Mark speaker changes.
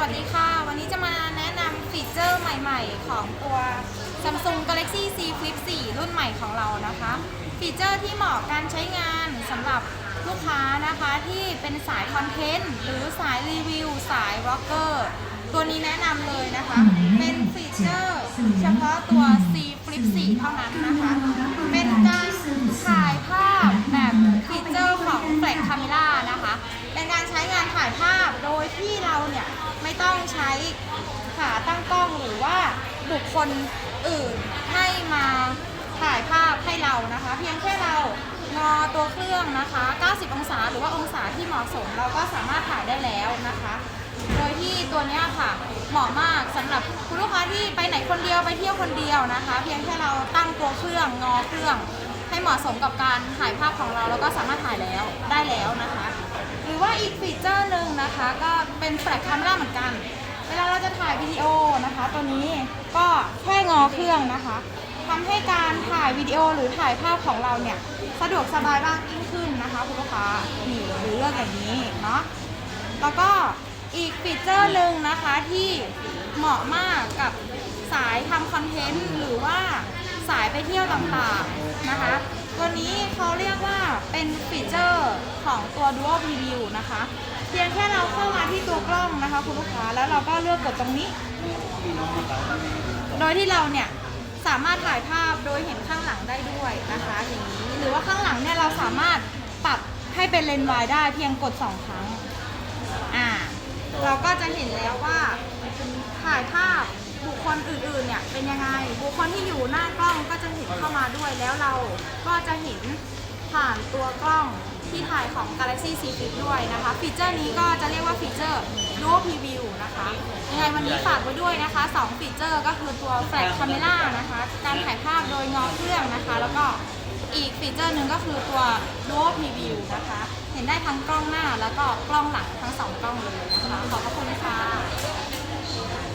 Speaker 1: วัสดีค่ะ วันนี้จะมาแนะนำฟีเจอร์ใหม่ๆ ของตัว Samsung Galaxy Z Flip 4 รุ่นใหม่ของเรานะคะ ฟีเจอร์ที่เหมาะการใช้งานสำหรับลูกค้านะคะที่เป็นสายคอนเทนต์หรือสายรีวิว สายร็อกเกอร์ตัวนี้แนะนำเลยนะคะ เป็นฟีเจอร์เฉพาะตัว Z Flip 4 เท่านั้นนะคะ เป็นการถ่ายภาพแบบฟีเจอร์ของ Flex Camera นะคะ เป็นการใช้งานถ่ายภาพโดยที่เราเนี่ยไม่ต้อง ใช้ขาตั้งกล้องหรือว่าบุคคลอื่นให้มาถ่ายภาพให้เรานะคะ เพียงแค่เรางอตัวเครื่องนะคะ 90 องศาหรือว่าองศาที่เหมาะสม เราก็สามารถถ่ายได้แล้วนะคะ โดยที่ตัวนี้ค่ะเหมาะมากสำหรับคุณลูกค้าที่ไปไหนคนเดียวไปเที่ยวคนเดียวนะคะ เพียงแค่เราตั้งตัวเครื่องงอเครื่อง ให้เหมาะสมกับการถ่ายภาพของเราแล้วก็สามารถถ่ายแล้วได้แล้วนะคะ หรือว่าอีกฟีเจอร์หนึ่งนะคะ ก็เป็นแฟลชแคม e r a เหมือนกัน เวลาเราจะถ่ายวิดีโอนะคะ ตัวนี้ก็แค่งอเครื่องนะคะทำให้การถ่ายวิดีโอหรือถ่ายภาพของเราเนี่ยสะดวกสบายมากยิ่งขึ้นนะคะคุณลูกค้านี่หรือเลือกอย่างนี้เนาะแล้วก็อีกฟีเจอร์หนึ่งนะคะที่เหมาะมากกับสายทำคอนเทนต์หรือว่าสายไปเที่ยวต่างๆนะคะ ตัวนี้เขาเรียกว่าเป็นฟีเจอร์ ของตัว Dual Preview นะคะ เพียงแค่เราเข้ามาที่ตัวกล้องนะคะ คุณลูกค้าแล้วเราก็เลือกกดตรงนี้ โดยที่เราเนี่ยสามารถถ่ายภาพโดยเห็นข้างหลังได้ด้วยนะคะอย่างนี้หรือว่าข้างหลังเนี่ยเราสามารถปรับให้เป็นเลนส์วายได้เพียงกด 2 ครั้งอ่าเราก็จะเห็นแล้วว่าถ่ายภาพบุคคลอื่นๆเนี่ยเป็นยังไง บุคคลที่อยู่หน้ากล้องก็จะเห็นเข้ามาด้วยแล้วเราก็จะเห็นผ่านตัวกล้อง ที่ถ่ายของ Galaxy C Flip ด้วยนะคะ ฟีเจอร์นี้ก็จะเรียกว่าฟีเจอร์ Dual Preview นะคะยังไงวันนี้ฝากไว้ด้วยนะคะ2ฟีเจอร์ก็คือตัว Flash Camera นะคะ การถ่ายภาพโดยงอเครื่องนะคะ แล้วก็อีกฟีเจอร์หนึ่งก็คือตัว Dual Preview นะคะ เห็นได้ทั้งกล้องหน้าแล้วก็กล้องหลังทั้งสองกล้องเลยนะคะ ขอบพระคุณค่ะ